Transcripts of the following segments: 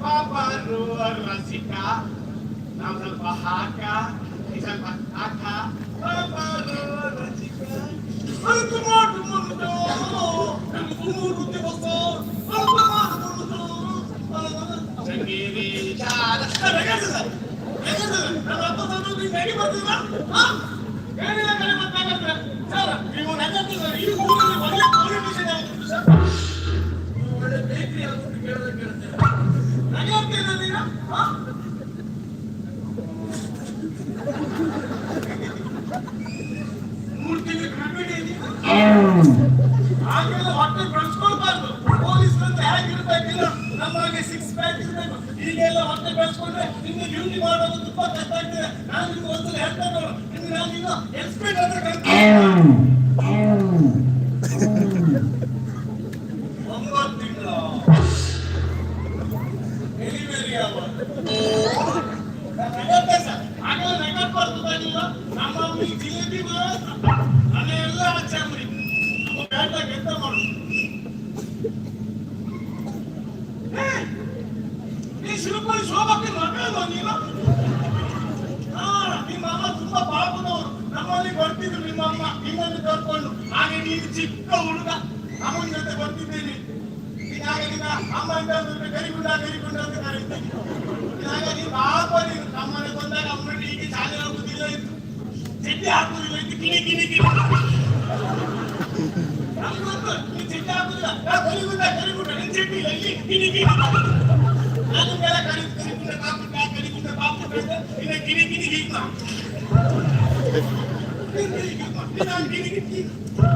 ಪಾಪ ರಸಿಕ ನಾವು ಸ್ವಲ್ಪ ಹಾಕ ಈ ಸ್ವಲ್ಪ ಹಾಕ ಪಾಪ ರಸಿಕ ಅಲ್ತು ಮಾಡು ಮುರುದು ಅಲ್ತು ಮುರುದು ಬಸ ಅಲ್ತು ಮಾಡು ಮುರುದು ಸಂಗೀರಿ ಚಾರ ನಮ್ಮ ಅಪ್ಪ ತಂದು ನೀವು ಹೇಗೆ ಬರ್ತೀರಾ ನಮಗೆ ಸಿಕ್ಸ್ ಪ್ಯಾಕ್ ಇರಬೇಕು ಈಗೆಲ್ಲ ಹೊಟ್ಟೆ ಬೆಳೆಸ್ಕೊಂಡ್ರೆ ನಿಮ್ಗೆ ಡ್ಯೂಟಿ ಮಾಡೋದು ತುಂಬಾ ಕಷ್ಟ ಆಗ್ತದೆ. ನಾನು ನಿಮ್ಗೆ ಒಂದ್ಸಲ ಹೇಳ್ತಾ ನಿಮ್ಗೆ ನಾನು ಇನ್ನು ಎಕ್ಸ್ಪೆಕ್ಟ್ ಅಂದ್ರೆ ಜಿಲೇಬಿ ಹಚ್ಚಾಮ್ರಿ ನಮ್ಮ ಬ್ಯಾಟ್ದಾಗ ಎಂತ ಮಾಡು ಹಾಗೆ ನೀನು ಚಿಕ್ಕ ಹುಡುಗ ಅಮ್ಮನ ಜೊತೆ ಬರ್ತಿದ್ದೀನಿ ಇದಾಗ ನಿನ್ನ ಅಮ್ಮ ಅಂತ ಅಂದ್ರೆ ಗರಿಗುಂಡ ಗರಿಗುಂಡ ಅಂತ ಕರೀತೀನಿ ಇದಾಗ ನೀನು ಪಾಪ ನೀನು ನಮ್ಮನೆ ಬಂದಾಗ ಅಮ್ಮನ ಹೀಗೆ ಶಾಲೆ ಹೋಗುದಿಲ್ಲ ಇತ್ತು ಚಡ್ಡಿ ಹಾಕುದಿಲ್ಲ ಇತ್ತು ಕಿಣಿ ಕಿಣಿ ಕಿಣಿ ನಮ್ಗೆ ಗೊತ್ತು ನೀನು ಚಡ್ಡಿ ಹಾಕುದಿಲ್ಲ ನಾ ಗರಿಗುಂಡ ಗರಿಗುಂಡ ನಿನ್ ಚಡ್ಡಿ ಇಲ್ಲ ಇಲ್ಲಿ ಕಿಣಿ ಕಿಣಿ ನಾನು ಕೆಲ ಕರಿ ಕರಿಗುಂಡ ಕಾಪುಟ್ಟ ಕರಿಗುಂಡ ಕಾಪುಟ್ಟ ಅಂತ ಇನ್ನ ಕಿಣಿ ಕಿಣಿ ಹೀಗೆ ನಾವು ಕಿಣಿ ಕಿಣಿ ಹಾ,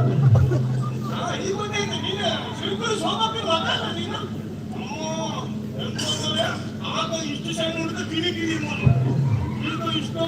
ಈಗ ಗೊತ್ತಾಯ್ತು ನೀನು ಶಿವಕುರು ಸೋಮಪ್ಪಿ ಮಗಲ್ಲ ನೀನು ಅಮ್ಮೋ, ಎಂತಂದ್ರೆ ಆಗ ಇಷ್ಟು ಸಣ್ಣ ಹುಡುಗ ಕಿಡಿ ಕಿಡಿ ಮಾಡು ಈಗ ಇಷ್ಟು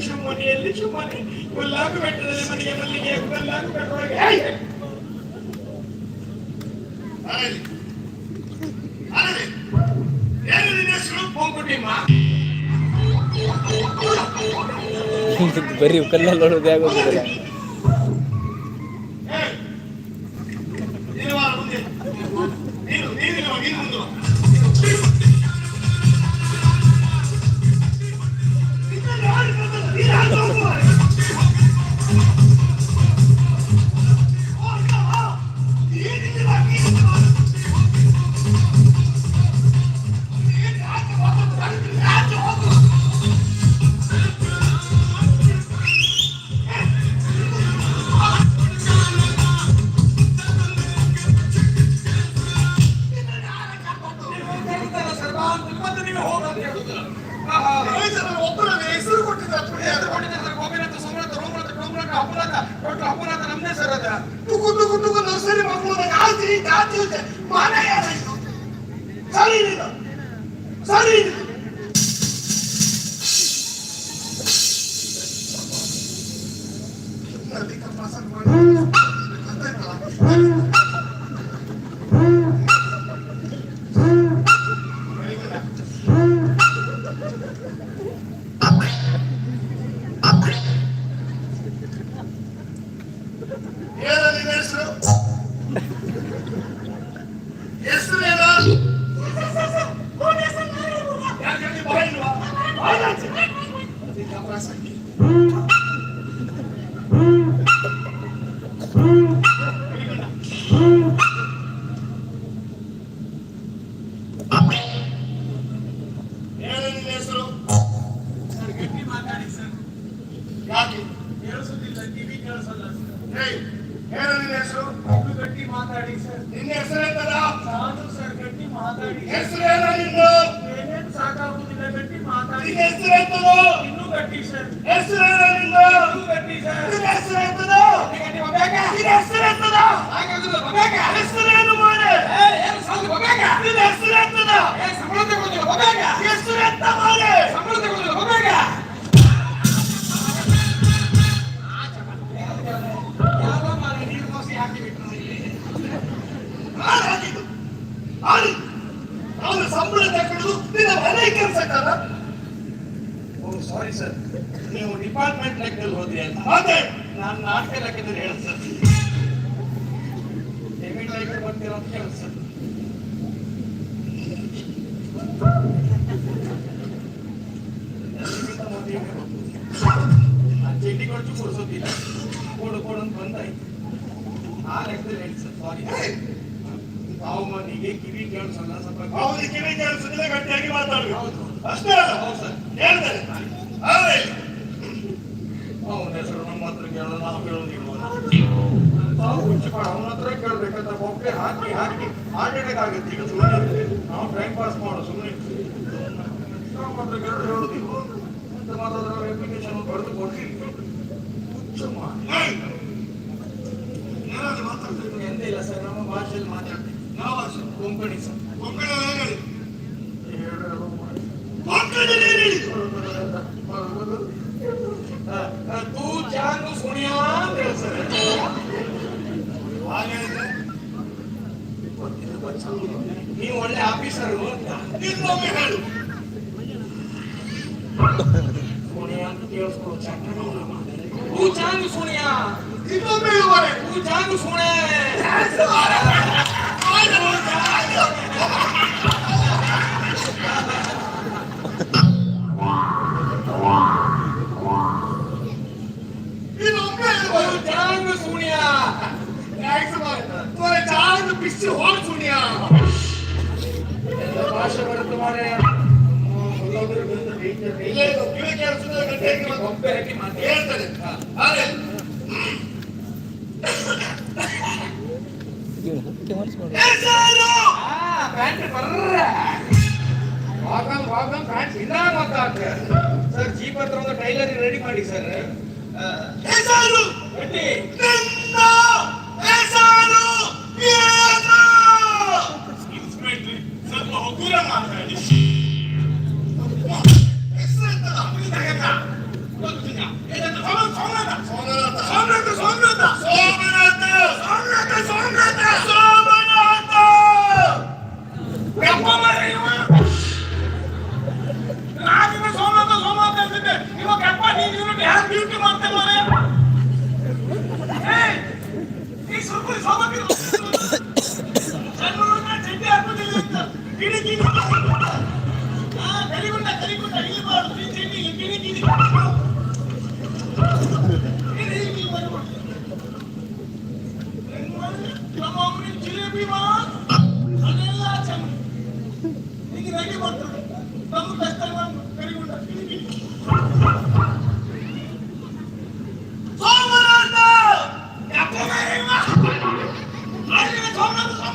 ಶಿವಮೊಗ್ಗ ಎಲ್ಲಿ ಶಿವಮೊಗ್ಗ ಹುಲ್ಲಾಕು ಬೆಟ್ಟದಲ್ಲಿ ಮನೆಗೆ ಮಲ್ಲಿಗೆ ಹುಲ್ಲಾಕು ಬೆಟ್ಟೊಳಗೆ ಏನು ನಿನ್ನ ಹೆಸರು? ಹೋಗ್ಬಿಟ್ಟಿಮ್ಮ ಬರೀ ಕಲ್ಲಲ್ಲಿ ನೋಡೋದು ಆಗೋದಿಲ್ಲ ನೀನು ನೀನು ನೀನು ನೀನು ಮುಂದೆ છે માને યાર સારી રીતે સારી રીતે નદી કપાસન વાળી ಸಂಬಳ ಮಾಡೆ ಸಂಬಳ ತಗೊಳ್ಳಿಲ್ಲ ಡಿಪಾರ್ಟ್ಮೆಂಟ್ ಲೆಕ್ಕದಲ್ಲಿ ಹೋದ್ರಿ ಅಂತ. ಅದೇ ನಾನು ನಾಟಕ ಲೆಕ್ಕದಲ್ಲಿ ಹೇಳ ಸರ್. ಪೇಮೆಂಟ್ ಲೆಕ್ಕ ಬರ್ತೀರಾ ಅಂತ ಸರ್. ಚಡ್ಡಿ ಕೊಟ್ಟು ಕೊಡಿಸೋದಿಲ್ಲ ಕೊಡು ಕೊಡು ಅಂತ ಬಂದಾಯ್ತು. ಆ ಲೆಕ್ಕದಲ್ಲಿ ಹೇಳಿ ಸರ್ ಸಾರಿ ತಾವು ಮನೆಗೆ ಕಿವಿ ಕೇಳಿಸಲ್ಲ ಸ್ವಲ್ಪ ಅವನಿಗೆ ಕಿವಿ ಕೇಳಿಸೋದಿಲ್ಲ ಗಟ್ಟಿಯಾಗಿ ಮಾತಾಡ್ಬೇಕು. ಅಷ್ಟೇ ಅಲ್ಲ? ಹೌದು ಸರ್. ಹೇಳ್ತಾರೆ ಆದ್ರೆ ಅವನ ಹೆಸರು ನಮ್ಮ ಹತ್ರ ಕೇಳೋಣ ನಾವು ಕೇಳೋದಿಲ್ಲ ತಾವು ಒಬ್ಬೆ ಹಾಕಿ ಹಾಕಿ ಹಾರ್ಟ್ ಅಟ್ಯಾಕ್ ನಾವು ಟೈಮ್ ಪಾಸ್ ಮಾಡೋ ಸುಮ್ಮನೆ ಹತ್ರ ಕೇಳಿದ್ರೆ ಹೇಳೋದಿಲ್ಲ ಅಂತ ಮಾತಾಡಿದ್ರೆ ಅಪ್ಲಿಕೇಶನ್ ಮಾತಾಡ್ತಾರೆ ಎಂತ ಇಲ್ಲ ಸರ್ ನಮ್ಮ ಭಾಷೆಯಲ್ಲಿ ಮಾತಾಡ್ತೀವಿ ಯಾವ ಭಾಷೆ ಕೊಂಕಣಿ ಸರ್ ಒಳ್ಳೆ ಆಫೀಸರು ಅಂತ ಇನ್ನೊಮ್ಮೆ ಹೇಳು ಸುಣಿಯ ಅಂತ ಕೇಳಿಸ್ಕೊಳ್ಳೋ ಚೆನ್ನಾಗಿ ತೂ ಜಾನು ಸುಣಿಯ ಇನ್ನೊಮ್ಮೆ ಹೇಳುವರೆ ತೂ ಜಾನು ಸುಣೆ ಇನ್ನೊಮ್ಮೆ ತೂ ಹೇಳುವರೆ ಜಾನು ಸುಣಿಯ ಥ್ಯಾಂಕ್ಸ್ ಮಾರೆ ತೋರೆ ಚಾರ್ಜ್ ಬಿಸಿ ಹೋಗಿ ಸುಣ್ಯ ಸರ್ ಜೀಪ್ ಹತ್ರ ಒಂದು ಟೈಲರ್ ರೆಡಿ ಮಾಡಿ ಸರ್. ಗಟ್ಟಿ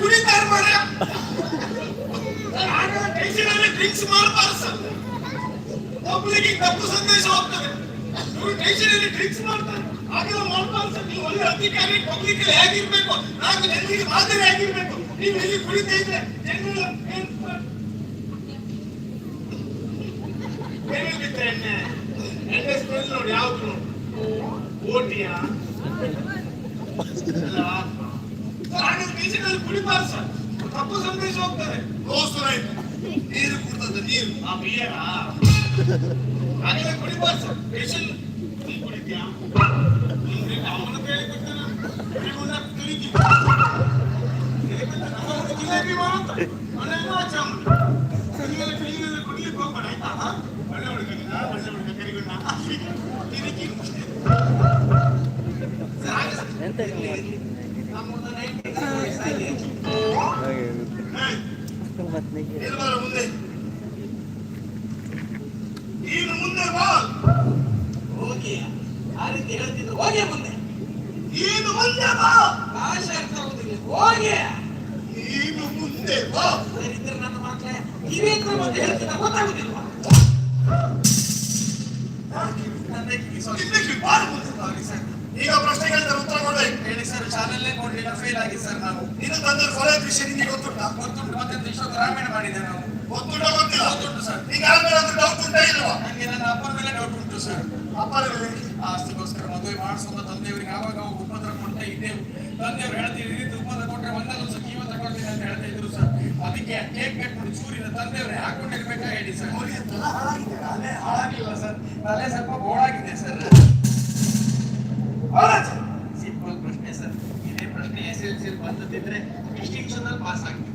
ಕುಡಿತಾರೆ ಮಾರ್ರೆ. ಆಗ ಟೆನ್ಷನ್ ಅಲ್ಲಿ ಡ್ರಿಂಕ್ಸ್ ಮಾಡಬಾರ್ದು ಸರ್. ಒಬ್ಬರಿಗೆ ತಪ್ಪು ಸಂದೇಶ ಹೋಗ್ತದೆ. ಇವರು ಮಾಡ್ತಾರೆ ಹಾಗೆಲ್ಲ ಮಾಡಬಾರ್ದು ನೀವು ಒಳ್ಳೆ ಅಧಿಕಾರಿ ಪಬ್ಲಿಕ್ ಹೇಗಿರ್ಬೇಕು? ನಾಲ್ಕು ಜನರಿಗೆ ಮಾದರಿ ಆಗಿರ್ಬೇಕು ನೀವು ಎಲ್ಲಿ ಕುಡಿತಾ ಇದ್ರೆ? ಎಣ್ಣೆ? ಎಣ್ಣೆ ನೋಡಿ ಯಾವ್ದು? ಓಟಿಯ? ಹಾಗೆ ಬೀಚಲ್ಲಿ ಕುಡಿಬಾರ್ದು ಸರ್ ತಪ್ಪು ಸಂದೇಶ ಹೋಗ್ತಾರೆ ದೋಸ್ತರ ಆಯ್ತು ನೀರು ಕುಡ್ತದ ನೀರು ಆ ಬಿಯರ ಹಾಗೆಲ್ಲ ಕುಡಿಬಾರ್ದು ಸರ್ ಸ್ಪೆಷಲ್ ನೀ ಕುಡಿದ್ಯಾ ಅವನ ಕೇಳಿ ಕೊಡ್ತಾನೆ ಇವನ್ನ ತಿಳಿದಿ ಜಿಲೇಬಿ ಮಾತ್ರ ಮನೆಯಲ್ಲ ಚಾಮುಂಡಿ ನೀವೆಲ್ಲ ತಿಳಿದಿಲ್ಲ ಕುಡಿಲಿಕ್ಕೆ ಹೋಗ್ಬೇಡ ಆಯ್ತಾ ಒಳ್ಳೆ ಹುಡುಗನಿನ ಒಳ್ಳೆ ಹುಡುಗ ಕರಿಗುಣ್ಣ ಕಿರಿಕಿ ಎಂತ ಮತ್ತೆ ಎಲ್ಲರ ಮುಂದೆ ನೀನು ಮುಂದೆ ಬಾ ಹೋಗಿ ಆ ರೀತಿ ಹೇಳ್ತಿದ್ರು ಹೋಗಿ ಮುಂದೆ ನೀನು ಮುಂದೆ ಬಾ ಭಾಷೆ ಅರ್ಥ ಆಗುದಿಲ್ಲ ಹೋಗಿ ನೀನು ಮುಂದೆ ಬಾ ಇದ್ರೆ ನನ್ನ ಮಕ್ಕಳೇ ಕಿವಿ ಹತ್ರ ಹೇಳ್ತಿದ್ದ ಗೊತ್ತಾಗುದಿಲ್ವಾ ನನ್ನ ಕಿವಿ ಬಾರು ಮುಂದೆ ಬಾ. ಈಗ ಪ್ರಶ್ನೆಗಳಿಂದ ಉತ್ತರ ಕೊಡ್ಬೇಕು. ಹೇಳಿ ಸರ್ ಚಾನಲ್ಲೇ ಕೊಡ್ಲಿಲ್ಲ ಫೇಲ್ ಆಗಿ ಸರ್ ನಾವು. ಇನ್ನು ತಂದೆ ಕೊಲೆ ವಿಷಯ ನಿಮಗೆ ಗೊತ್ತುಂಟಾ? ಗೊತ್ತುಂಟು ಮತ್ತೆ ವಿಶ್ವ ಗ್ರಾಮೀಣ ಮಾಡಿದೆ ನಾವು. ಗೊತ್ತುಂಟ ಗೊತ್ತಿಲ್ಲ? ಗೊತ್ತುಂಟು ಸರ್. ಈಗ ಯಾರ ಮೇಲೆ ಡೌಟ್ ಉಂಟಾ ಇಲ್ವಾ? ನನಗೆ ನನ್ನ ಅಪ್ಪನ ಮೇಲೆ ಡೌಟ್ ಉಂಟು ಸರ್. ಅಪ್ಪನ ಮೇಲೆ ಆಸ್ತಿಗೋಸ್ಕರ ಮದುವೆ ಮಾಡಿಸುವಂತ ತಂದೆಯವರಿಗೆ ಯಾವಾಗ ಅವಾಗ ಉಪದ್ರ ಕೊಡ್ತಾ ಇದ್ದೇವು. ತಂದೆಯವರು ಹೇಳ್ತಿದ್ರು ರೀತಿ ಉಪದ್ರ ಕೊಟ್ಟರೆ ಒಂದಲ್ಲ ಒಂದು ಜೀವ ತಗೊಳ್ತೀನಿ ಅಂತ ಹೇಳ್ತಾ ಇದ್ರು ಸರ್. ಅದಕ್ಕೆ ಕೇಕ್ ಕಟ್ ಮಾಡಿ ಚೂರಿನ ತಂದೆಯವರೇ ಹಾಕೊಂಡಿರ್ಬೇಕಾ ಹೇಳಿ ಸರ್. ಅವರಿಗೆ ತಲೆ ಹಾಳಾಗಿದೆ ತಲೆ ಹಾಳಾಗಿಲ್ಲ ಸರ್. ತಲೆ ಸ್ವಲ್ಪ ಬೋಳಾಗಿದೆ ಸರ್. ಸಿಂಪಲ್ ಪ್ರಶ್ನೆ ಸರ್. ಇದೇ ಪ್ರಶ್ನೆ ಎಸ್ ಎಲ್ ಸಿ ಬಂದದಿದ್ರೆ ಡಿಸ್ಟಿಂಕ್ಷನ್ ಅಲ್ಲಿ ಪಾಸ್ ಆಗ್ತಿತ್ತು.